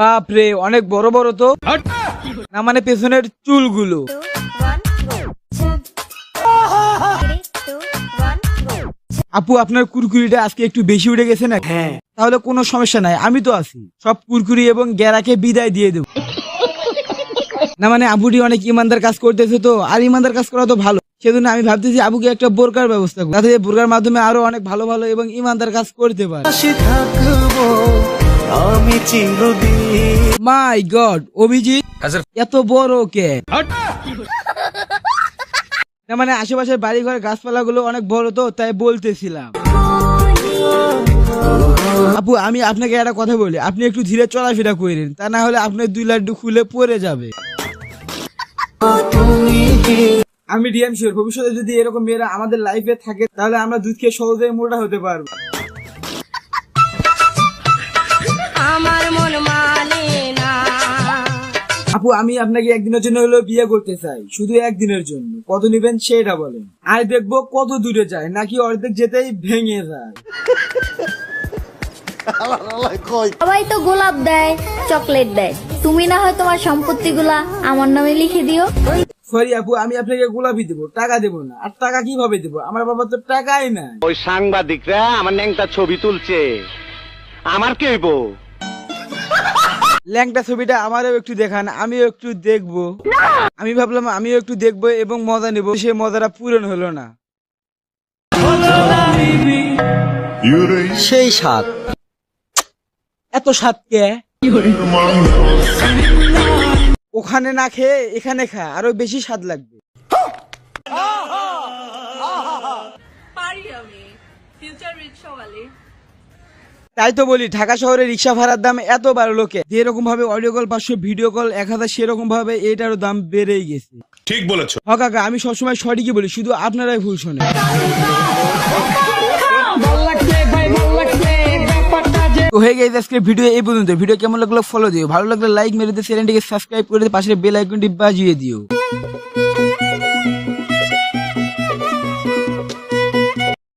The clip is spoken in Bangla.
বাপরে অনেক বড় বড় তো। না মানে পেছনের চুলগুলো। আপু আপনার কুরকুরিটা আজকে একটু বেশি উঠে গেছে না? হ্যাঁ। তাহলে কোনো সমস্যা নাই আমি তো আছি। সব কুরকুরি এবং গ্যারাকে বিদায় দিয়ে দেবো। না মানে আপুটি অনেক ইমানদার কাজ করতেছে তো আর ইমানদার কাজ করা তো ভালো। সেজন্য আমি ভাবতেছি আবুকে একটা বোরকার ব্যবস্থা করব। যাতে এই বোরকার মাধ্যমে আরও অনেক ভালো ভালো এবং ইমানদার কাজ করতে পারে। আমি চিরদিন। মাই গড অভিজিৎ এত বড় কে? না মানে আশেপাশের বাড়ি ঘর গাছপালা গুলো অনেক বড় তো তাই বলতেছিলাম। আপু আমি আপনাকে একটা কথা বলি আপনি একটু ধীরে চলাফেরা করেন তা না হলে আপনার দুই লাড্ডু খুলে পড়ে যাবে। আমি ডিএম শিওর ভবিষ্যতে যদি এরকম মেয়েরা আমাদের লাইফে থাকে তাহলে আমরা দুধ খেয়ে সহজেই মোটা হতে পারব। আমার মন মানে না। আপু আমি আপনাকে একদিনের জন্য হলো বিয়ে করতে চাই শুধু একদিনের জন্য। কত নিবেন সেটা বলেন। আর দেখব কত দূরে যায় নাকি অর্ধেক যেতেই ভেঙে যায়। সবাই তো গোলাপ দেয় চকলেট দেয়। তুমি না হয় তোমার সম্পত্তিগুলা আমার নামে লিখে দিও। সরি আপু আমি আপনাকে গোলাপি দেবো টাকা দেবো না। আর টাকা কীভাবে দেবো? আমার বাবা তো টাকাই নাই। ওই সাংবাদিকরা আমার ন্যাংটা ছবি তুলছে। আমার কি হইব? ল্যাংটা ছবিটা আমারও একটু দেখান আমিও একটু দেখব। আমি ভাবলাম আমিও একটু দেখব এবং মজা নেব সে মজাটা পূরণ হলো না। সেই সাত এত স্বাদ কে? ওখানে না খেয়ে এখানে খা আরও বেশি স্বাদ লাগবে তাই তো বলি ঢাকা শহরে রিক্সা ভাড়ার দাম এত বাড়লো লোকে যেরকম ভাবে অডিও কল পাঁচশো ভিডিও কল এক হাজার সেরকম ভাবে এটারও দাম বেড়েই গেছে ঠিক বলেছ হ কাকা আমি সবসময় সঠিকই বলি শুধু আপনারাই ভুল শোনেন তো হয়ে গেছে আজকের ভিডিও এই পর্যন্ত। ভিডিও কেমন লাগল ফলো দিও। ভালো লাগলে লাইক মেরে দিয়ে চ্যানেলটিকে সাবস্ক্রাইব করে দিয়ে পাশে বেল আইকনটি বাজিয়ে দিও।